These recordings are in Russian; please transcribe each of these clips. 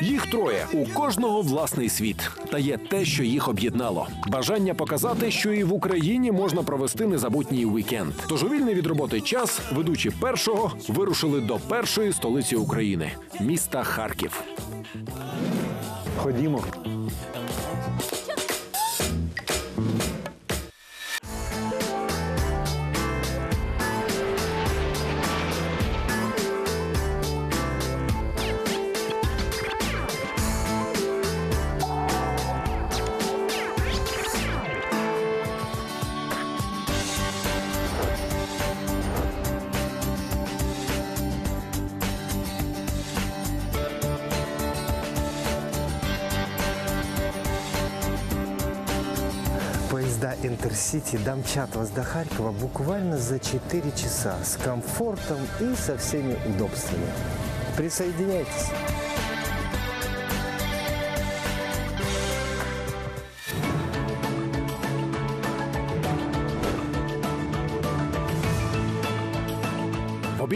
Їх троє у кожного власний світ. Та є те, що їх об'єднало: бажання показати, що і в Україні можна провести незабутній вікенд. Тож у вільний від роботи час ведучі першого вирушили до першої столиці України міста Харків. Ходімо. Поезда Интерсити домчат вас до Харькова буквально за 4 часа с комфортом и со всеми удобствами. Присоединяйтесь.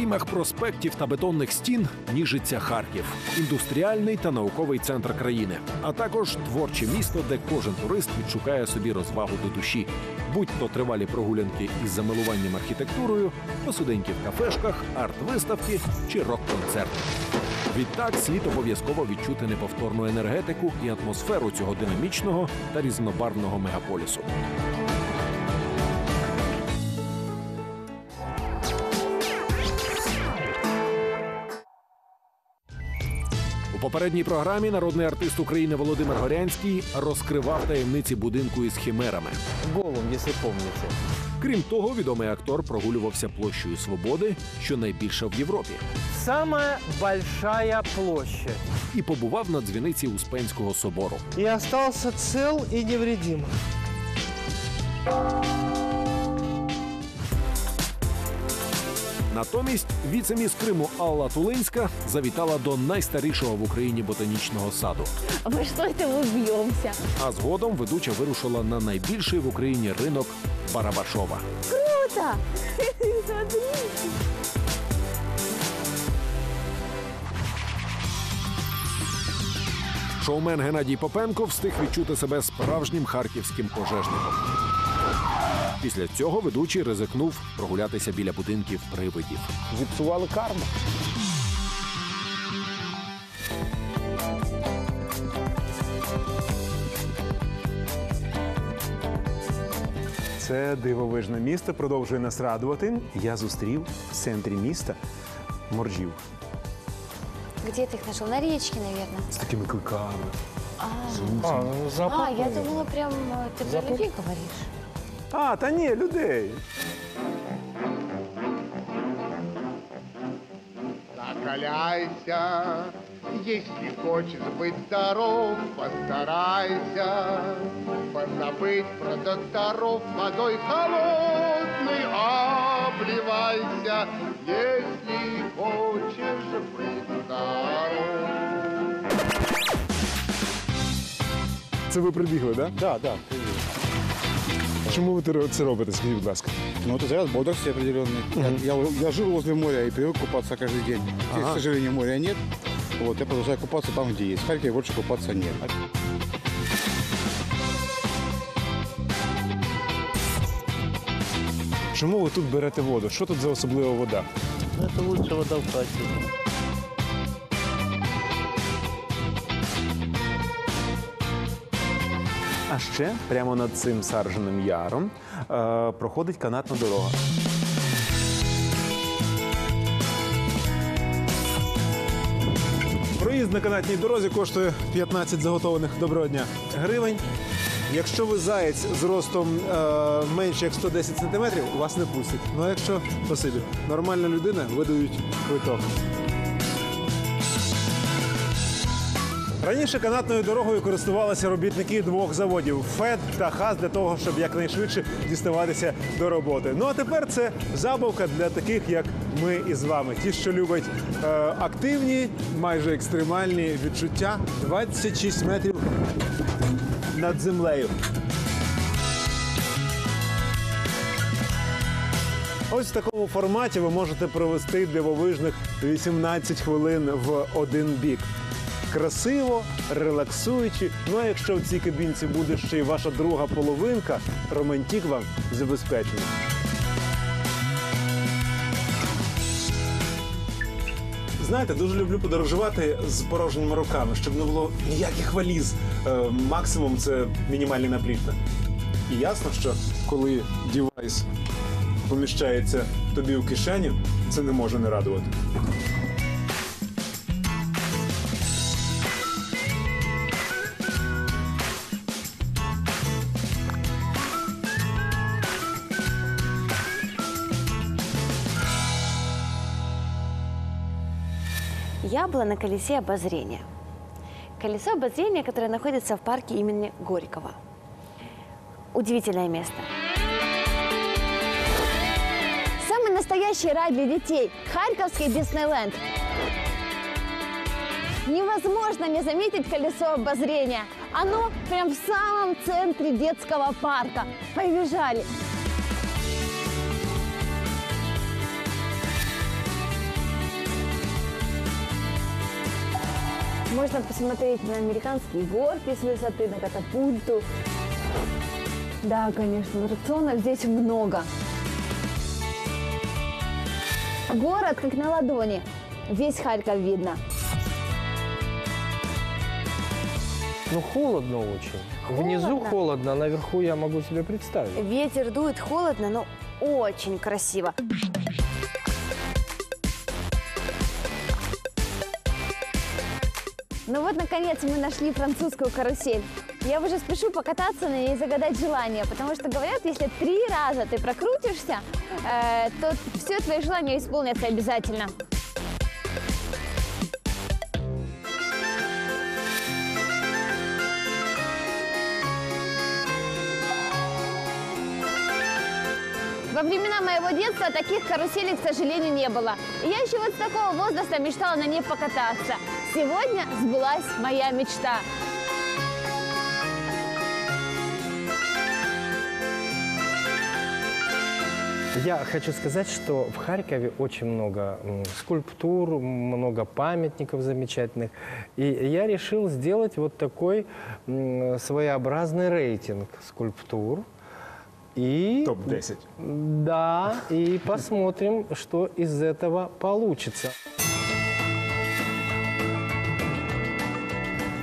Обіймах проспектів та бетонних стін ніжиться Харків, індустріальний та науковий центр країни, а також творче місто, де кожен турист відшукає собі розвагу до душі, будь то тривалі прогулянки із замилуванням архітектурою, посуденьки в кафешках, арт-виставки чи рок-концерти. Відтак слід обов'язково відчути неповторну енергетику і атмосферу цього динамічного та різнобарвного мегаполісу. Попередній програмі народний артист України Володимир Горянський розкривав таємниці будинку із химерами. Голум, если помните. Крім того, відомий актор прогулювався площею Свободи, що найбільша в Європі, Самая большая площадь. і побував на дзвіниці Успенського собору. И остался цел и невредим. Натомість віцеміс Криму Алла Тулинська завітала до найстарішого в Україні ботанічного саду. Во что это мы? А згодом ведуча вирушила на найбільший в Україні ринок Барабашова. Круто! Шоумен Геннадій Попенко встиг відчути себе справжнім харківським пожежником. Після цього ведучий ризикнув прогулятися біля будинків привидів. Зіпсували карму. Це дивовижне місто продовжує нас радувати. Я зустрів в центрі міста моржів Где ты их нашел? На речке, наверное. з такими кликами. А, ну, А, я думала, прям э, ты про людей говоришь. А, та ні, людей. Закаляйся, если хочешь быть здоров, постарайся позабыть про докторов водой холодной обливайся, если хочешь быть здоров. Це ви прибігли, так? Да, да. Чому ви це робите? Скажіть, будь ласка. Ну, это заряд бодрости определенный. Я, я, я жил возле моря и привык купаться каждый день. Здесь, Ага. к сожалению, моря нет. Вот, я продолжаю купаться там, где есть. В Харькове больше купаться нет. Чому ви тут берете воду? Що тут за особлива вода? Это лучшая вода в Харькове. А ще прямо над цим сарженим яром е, проходить канатна дорога. Проїзд на канатній дорозі коштує 15 заготованих доброго дня гривень. Якщо ви заєць з ростом е, менше як 110 сантиметрів, вас не пустять. Ну а якщо спасибі, нормальна людина видають квиток. Раніше канатною дорогою користувалися робітники двох заводів ФЕД та ХАЗ для того, щоб якнайшвидше діставатися до роботи. Ну а тепер це забавка для таких, як ми із вами. Ті, що люблять е, активні, майже екстремальні відчуття 26 метрів над землею. Ось в такому форматі ви можете провести дивовижних 18 хвилин в один бік. Красиво, релаксуючи. Ну а якщо в цій кабінці буде ще й ваша друга половинка, романтик вам забезпечений. Знаєте, дуже люблю подорожувати з порожніми руками, щоб не було ніяких валіз. Е, максимум це мінімальний наплічник. І ясно, що коли дівайс поміщається тобі в кишеню, це не може не радувати. Я была на колесе обозрения. Колесо обозрения, которое находится в парке имени Горького. Удивительное место. Самый настоящий рай для детей – Харьковский Диснейленд. Невозможно не заметить колесо обозрения. Оно прям в самом центре детского парка. Побежали. Можно посмотреть на американские горки с высоты, на катапульту. Да, конечно, аттракционов здесь много. Город как на ладони. Весь Харьков видно. Ну, холодно очень. Внизу Холодно? холодно, а наверху я могу себе представить. Ветер дует холодно, но очень красиво. Ну вот, наконец, мы нашли французскую карусель. Я уже спешу покататься на ней и загадать желание, потому что говорят, если три раза ты прокрутишься, э, то все твои желания исполнятся обязательно. Во времена моего детства таких каруселей, к сожалению, не было. И я еще вот с такого возраста мечтала на ней покататься. Сегодня сбылась моя мечта. Я хочу сказать, что в Харькове очень много скульптур, много памятников замечательных. И я решил сделать вот такой своеобразный рейтинг скульптур. И Топ-10. Да, и посмотрим, что из этого получится.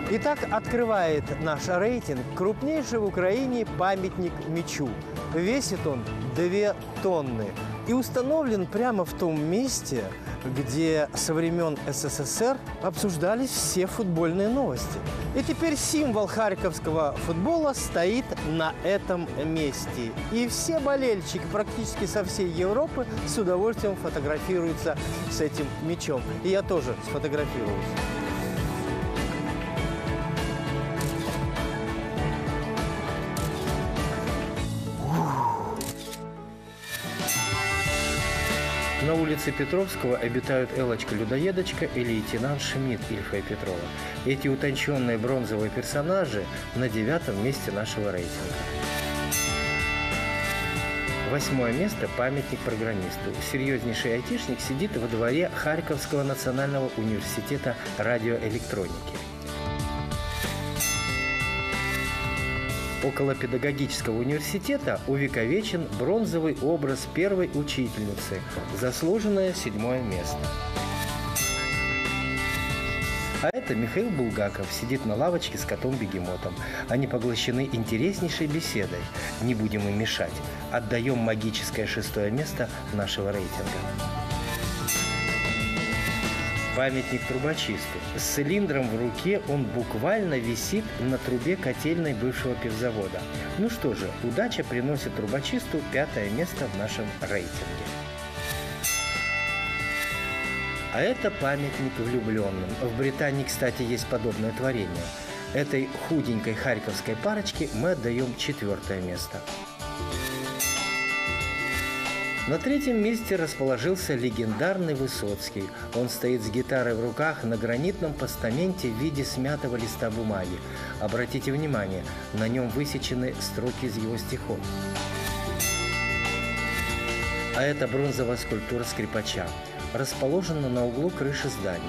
Итак, открывает наш рейтинг крупнейший в Украине памятник мечу. Весит он 2 тонны и установлен прямо в том месте, где со времен СССР обсуждались все футбольные новости. И теперь символ харьковского футбола стоит на этом месте. И все болельщики практически со всей Европы с удовольствием фотографируются с этим мячом. И я тоже сфотографировался. На улице Петровского обитают Элочка-людоедочка и лейтенант Шмидт Ильфа и Петрова. Эти утонченные бронзовые персонажи на девятом месте нашего рейтинга. Восьмое место – памятник программисту. Серьезнейший айтишник сидит во дворе Харьковского национального университета радиоэлектроники. Около педагогического университета увековечен бронзовый образ первой учительницы, заслуженное седьмое место. А это Михаил Булгаков сидит на лавочке с котом-бегемотом. Они поглощены интереснейшей беседой. Не будем им мешать. Отдаем магическое шестое место нашего рейтинга. Памятник трубочисту. С цилиндром в руке он буквально висит на трубе котельной бывшего пивзавода. Ну что же, удача приносит трубочисту пятое место в нашем рейтинге. А это памятник влюбленным. В Британии, кстати, есть подобное творение. Этой худенькой харьковской парочке мы отдаем четвертое место. На третьем месте расположился легендарный Высоцкий. Он стоит с гитарой в руках на гранитном постаменте в виде смятого листа бумаги. Обратите внимание, на нем высечены строки из его стихов. А это бронзовая скульптура скрипача. Расположена на углу крыши здания.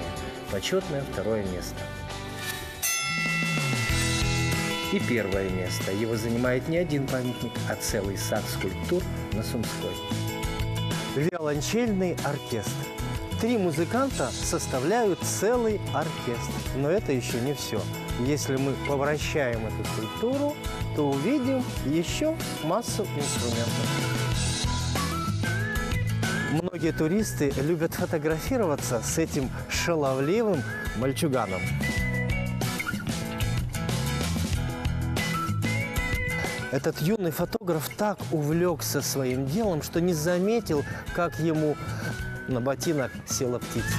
Почетное второе место. И первое место. Его занимает не один памятник, а целый сад скульптур на Сумской. Виолончельный оркестр. Три музыканта составляют целый оркестр. Но это еще не все. Если мы повращаем эту скульптуру, то увидим еще массу инструментов. Многие туристы любят фотографироваться с этим шаловливым мальчуганом. Этот юный фотограф так увлекся своим делом, что не заметил, как ему на ботинок села птица.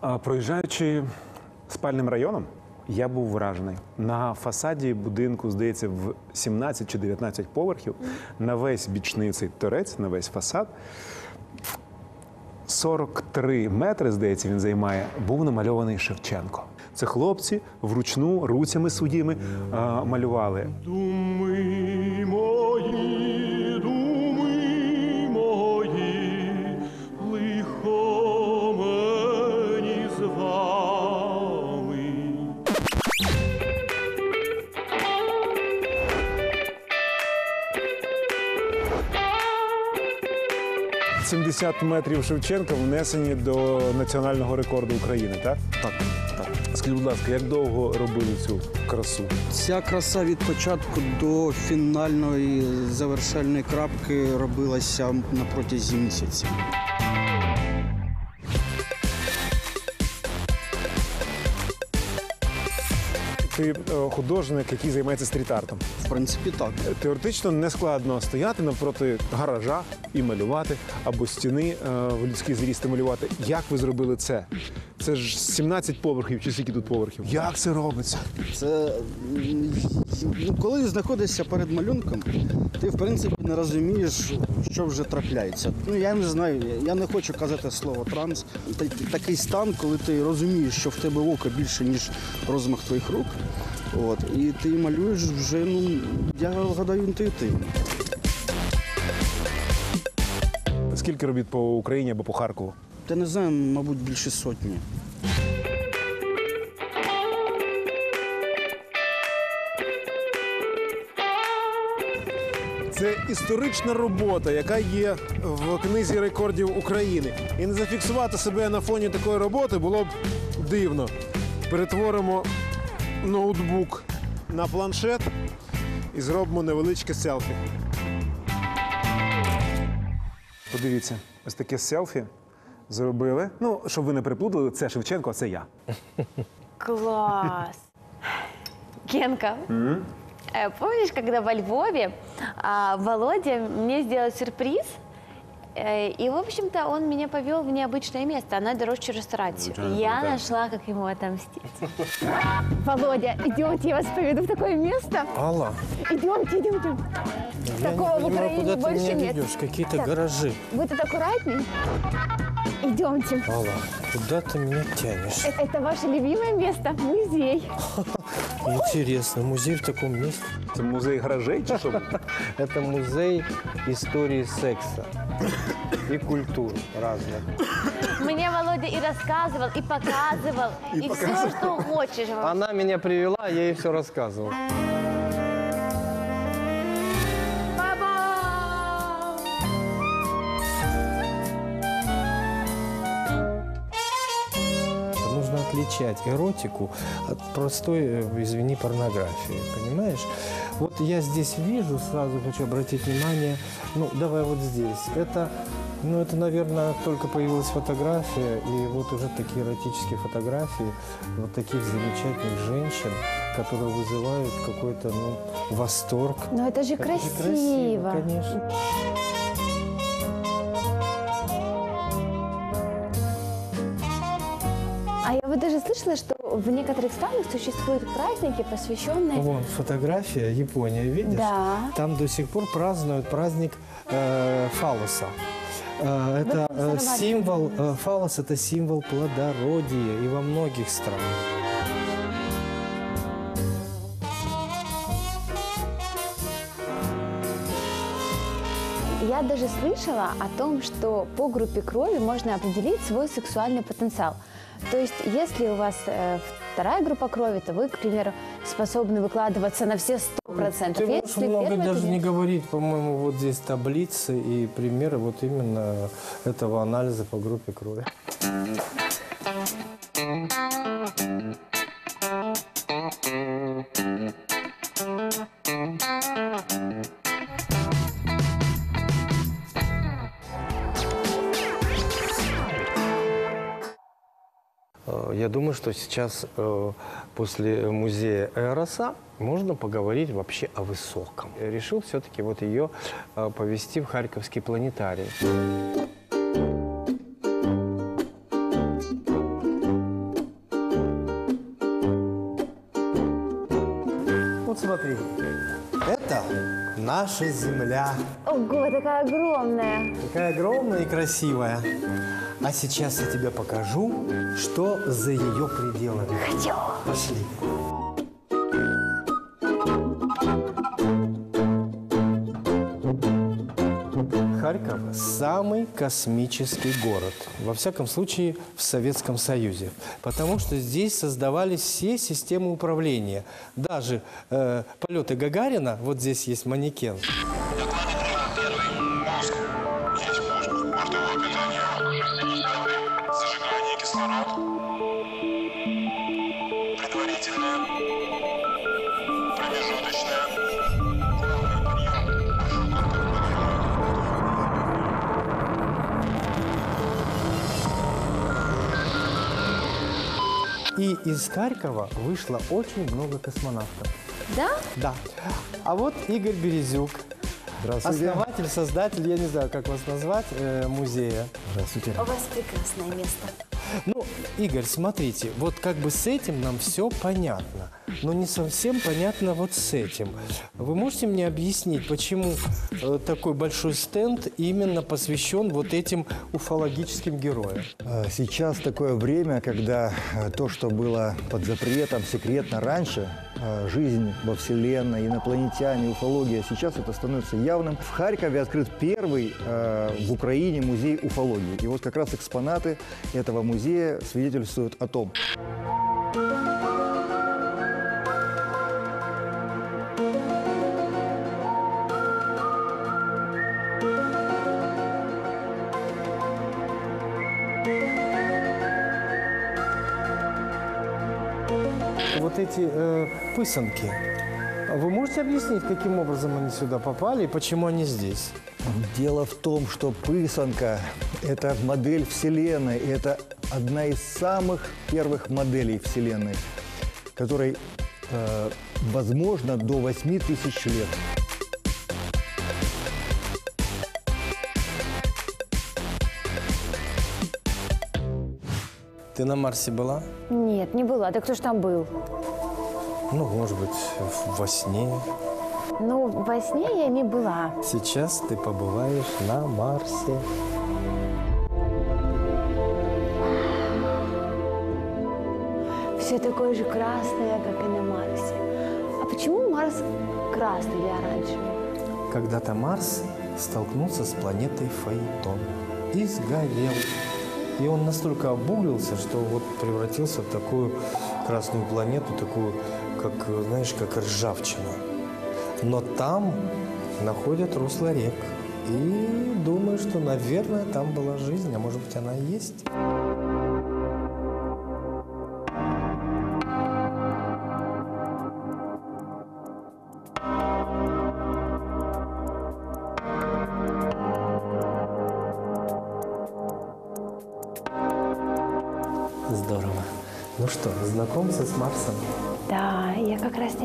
А, Проїжджаючи спальним районом, я був вражений. На фасаді будинку, здається, в 17 чи 19 поверхів, на весь бічний цей торець, на весь фасад. 43 метри, здається, він займає, був намальований Шевченко. Це хлопці вручну руцями а, малювали. Думи мої, 70 метрів Шевченка внесені до національного рекорду України, так? Так, так. Скажіть, будь ласка, як довго робили цю красу? Ця краса від початку до фінальної завершальної крапки робилася на протязі місяця. Ти е, художник, який займається стріт-артом. В принципі, так. Теоретично не складно стояти навпроти гаража і малювати, або стіни е, в людський зріст і малювати. Як ви зробили це? Це ж 17 поверхів, чи скільки тут поверхів? Як це робиться? Це ну, коли знаходишся перед малюнком, ти в принципі не розумієш, що вже трапляється. Ну я не знаю, я не хочу казати слово транс. Такий стан, коли ти розумієш, що в тебе око більше, ніж розмах твоїх рук. От, і ти малюєш вже, ну, я гадаю, інтуїтивно. Скільки робіт по Україні або по Харкову? Та не знаю, мабуть, більше сотні. Це історична робота, яка є в книзі рекордів України. І не зафіксувати себе на фоні такої роботи було б дивно. Перетворимо ноутбук на планшет і зробимо невеличке селфі. Подивіться, ось таке селфі зробили. Ну, щоб ви не переплутали, це Шевченко, а це я. Класс! Генка, э, помнишь, когда во Львове а, Володя мне сделал сюрприз? Э, И, в общем-то, он меня повел в необычное место, она дорожчую ресторацию. Я нашла, как ему отомстить. Володя, идемте, я вас поведу в такое место. Алла, Идемте, идемте. Такого в Украине больше нет. Какие-то Так. гаражи. Вы тут аккуратней. Идемте. Алла, куда ты меня тянешь? Э- Это ваше любимое место, музей. Интересно, музей в таком месте? Це музей гаражей чи що? Это музей истории секса и культур разных. Мне Володя и рассказывал, и показывал, и, все, что хочешь. Она меня привела, я ей все рассказывал. Отличать эротику от простой, э, извини, порнографии, понимаешь? Вот я здесь вижу, сразу хочу обратить внимание, ну, давай вот здесь. Это, ну, это, наверное, только появилась фотография, и вот уже такие эротические фотографии вот таких замечательных женщин, которые вызывают какой-то, ну, восторг. Но это же Это же красиво. конечно. А я вот даже слышала, что в некоторых странах существуют праздники, посвященные... Вон фотография, Япония, видишь? Да. Там до сих пор празднуют праздник э, фалоса. Э, это э, символ, э, фалос это символ плодородия и во многих странах. Я даже слышала о том, что по группе крови можно определить свой сексуальный потенциал. То есть, если у вас э, вторая группа крови, то вы, к примеру, способны выкладываться на все 100%. Ты можешь Если много первая, даже не нет. говорить. По-моему, вот здесь таблицы и примеры вот именно этого анализа по группе крови. Я думаю, что сейчас э, после музея Эроса можно поговорить вообще о высоком. Я решил все-таки вот ее э, повести в Харьковский планетарий. Вот смотри, это наша Земля. Ого, такая огромная. Такая огромная и красивая. А сейчас я тебе покажу, что за ее пределами. Хочу. Пошли. Харьков – самый космический город, во всяком случае в Советском Союзе, потому что здесь создавались все системы управления. Даже э, полеты Гагарина, вот здесь есть манекен, из Харькова вышло очень много космонавтов. Да? Да. А вот Игорь Березюк, Здравствуйте. основатель, создатель, я не знаю, как вас назвать, э, музея. Здравствуйте. У вас прекрасное место. Ну, Игорь, смотрите, вот как бы с этим нам все понятно, но не совсем понятно вот с этим. Вы можете мне объяснить, почему э, такой большой стенд именно посвящен вот этим уфологическим героям? А, Сейчас такое время, когда э, то, что было под запретом, секретно раньше, э, жизнь во Вселенной, инопланетяне, уфология, сейчас это становится явным. В Харькове открыт первый э, в Украине музей уфологии. И вот как раз экспонаты этого музея свидетельствуют о том. Вот эти э, пысанки, вы можете объяснить, каким образом они сюда попали и почему они здесь? Дело в том, что пысанка – это модель Вселенной, это одна из самых первых моделей Вселенной, которой, э, возможно, до 8 тысяч лет. Ты на Марсе была? Нет, не была. Да кто ж там был? Ну, может быть, во сне. Ну, во сне я не была. Сейчас ты побываешь на Марсе. Все такое же красное, как и на Марсе. А почему Марс красный или оранжевый? Когда-то Марс столкнулся с планетой Фаэтон и сгорел. И он настолько обуглился, что вот превратился в такую красную планету, такую, как, знаешь, как ржавчина. Но там находят русло рек. И думаю, что, наверное, там была жизнь, а может быть, она и есть.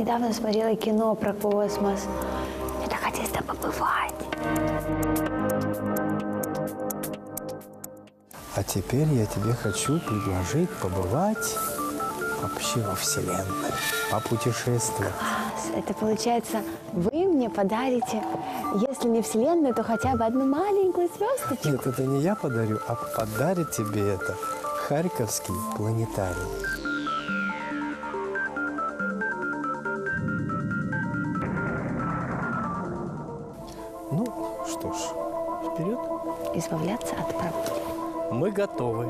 Недавно смотрела кино про космос. Мне так хотелось там побывать. А теперь я тебе хочу предложить побывать вообще во Вселенной, попутешествовать. Класс. Это получается, вы мне подарите, если не Вселенную, то хотя бы одну маленькую звездочку. Нет, это не я подарю, а подарит тебе это Харьковский планетарий. Избавляться от проблем. Мы готовы.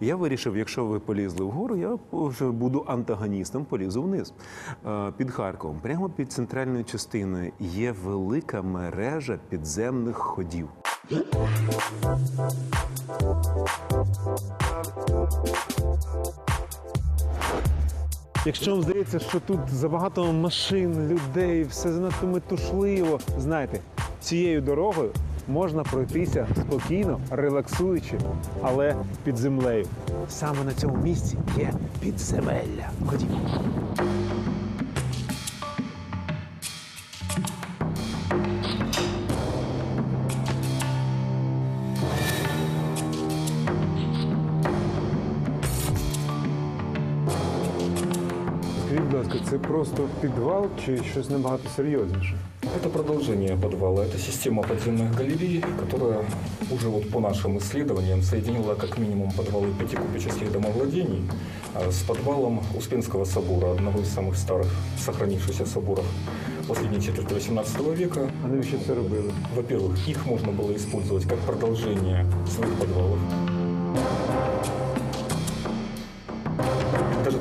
Я вирішив, якщо ви полізли вгору, я буду антагоністом, полізу вниз. Е, Під Харковом, прямо під центральною частиною, є велика мережа підземних ходів. Якщо вам здається, що тут забагато машин, людей, все занадто метушливо, знайте, цією дорогою можна пройтися спокійно, релаксуючи, але під землею. Саме на цьому місці є підземелля. Ходімо. Скажіть, будь ласка, це просто підвал чи щось набагато серйозніше? Это продолжение подвала. Это система подземных галерей, которая уже вот по нашим исследованиям соединила как минимум подвалы пяти купеческих домовладений а, с подвалом Успенского собора, одного из самых старых сохранившихся соборов последней четверти XVIII века. А навіщо це робили? Во-первых, их можно было использовать как продолжение своих подвалов.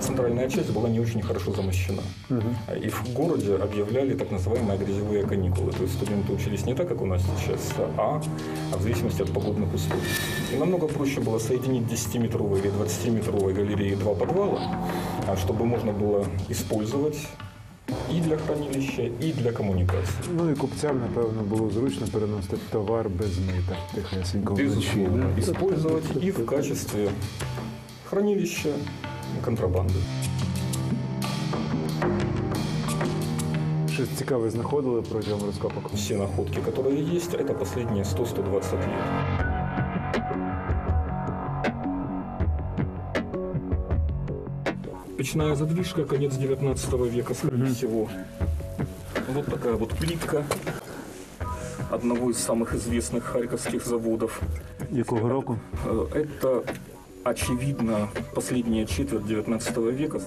Центральная часть была не очень хорошо замощена. И в городе объявляли так называемые грязевые каникулы. То есть студенты учились не так, как у нас сейчас, а, а в зависимости от погодных условий. И намного проще было соединить 10-метровой или 20-метровой галереи два подвала, а, чтобы можно было использовать и для хранилища, и для коммуникации. Ну і купцям, напевно, було зручно переносити товар без мита. Тихесенько вночі. Безусловно, да? использовать и в качестве хранилища контрабанды. Щось цікаве знаходили протягом розкопок. Все находки, которые есть, это последние 100-120 лет. Печная задвижка, конец 19 века, скорее всего. Вот такая вот плитка одного из самых известных харьковских заводов. Якого року? Э, Это, очевидно, последняя четверть 19 века.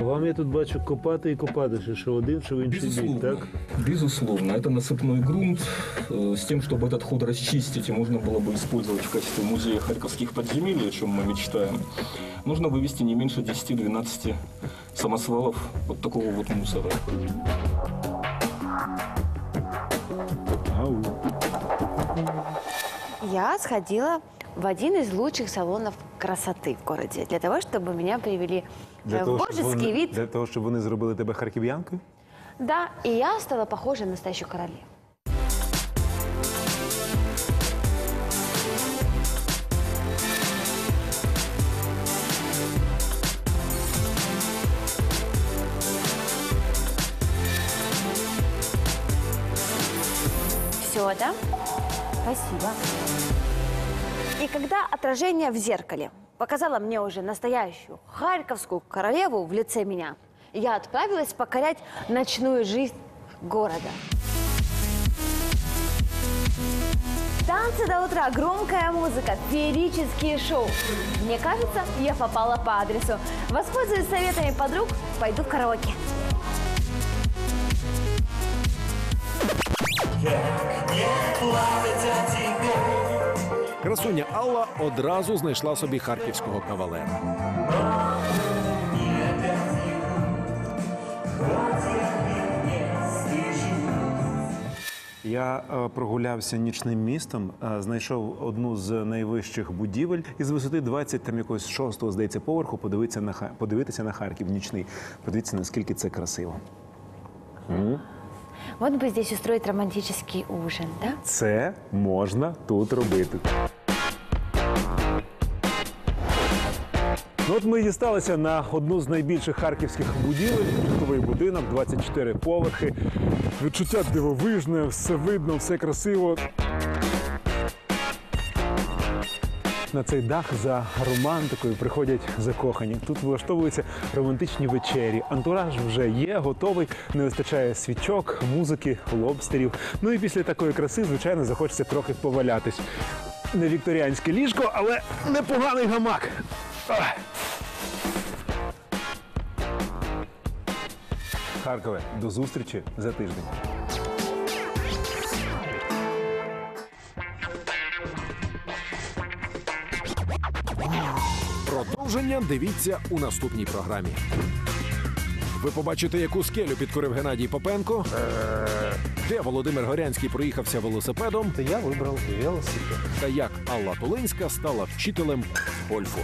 Вам я тут бачу копати і копати, ще що один, що в інший бік, так? Безусловно, это насыпной грунт э, с тем, чтобы этот ход расчистить и можно было бы использовать в качестве музея харьковских подземелий, о чем мы мечтаем. Нужно вывести не меньше 10-12 самосвалов вот такого вот мусора. Я сходила в один из лучших салонов красоты в городе для того, чтобы меня привели э, в божеский вид. для того, щоб вони зробили тебе харків'янкою? Да, и я стала похожа на настоящую королеву. Все, да? Спасибо. И когда отражение в зеркале показало мне уже настоящую харьковскую королеву в лице меня, я отправилась покорять ночную жизнь города. Танцы до утра, громкая музыка, феерические шоу. Мне кажется, я попала по адресу. Воспользуюсь советами подруг, пойду в караоке. Красуня Алла одразу знайшла собі харківського кавалера. Я е, прогулявся нічним містом, е, знайшов одну з найвищих будівель і з висоти 20 там якогось шостого, здається, поверху подивитися на подивитися на Харків нічний. Подивіться, наскільки це красиво. Вот бы здесь устроить романтический ужин, да? Це можна тут робити. Ну, от ми дісталися на одну з найбільших харківських будівель, житловий будинок, 24 поверхи. Відчуття дивовижне, все видно, все красиво. На цей дах за романтикою приходять закохані. Тут влаштовуються романтичні вечері. Антураж вже є, готовий. Не вистачає свічок, музики, лобстерів. Ну і після такої краси, звичайно, захочеться трохи повалятись. Не вікторіанське ліжко, але непоганий гамак. Харкове, до зустрічі за тиждень. Продовження дивіться у наступній програмі. Ви побачите, яку скелю підкорив Геннадій Попенко, де Володимир Горянський проїхався велосипедом, я вибрав велосипед. та як Алла Тулинська стала вчителем гольфу.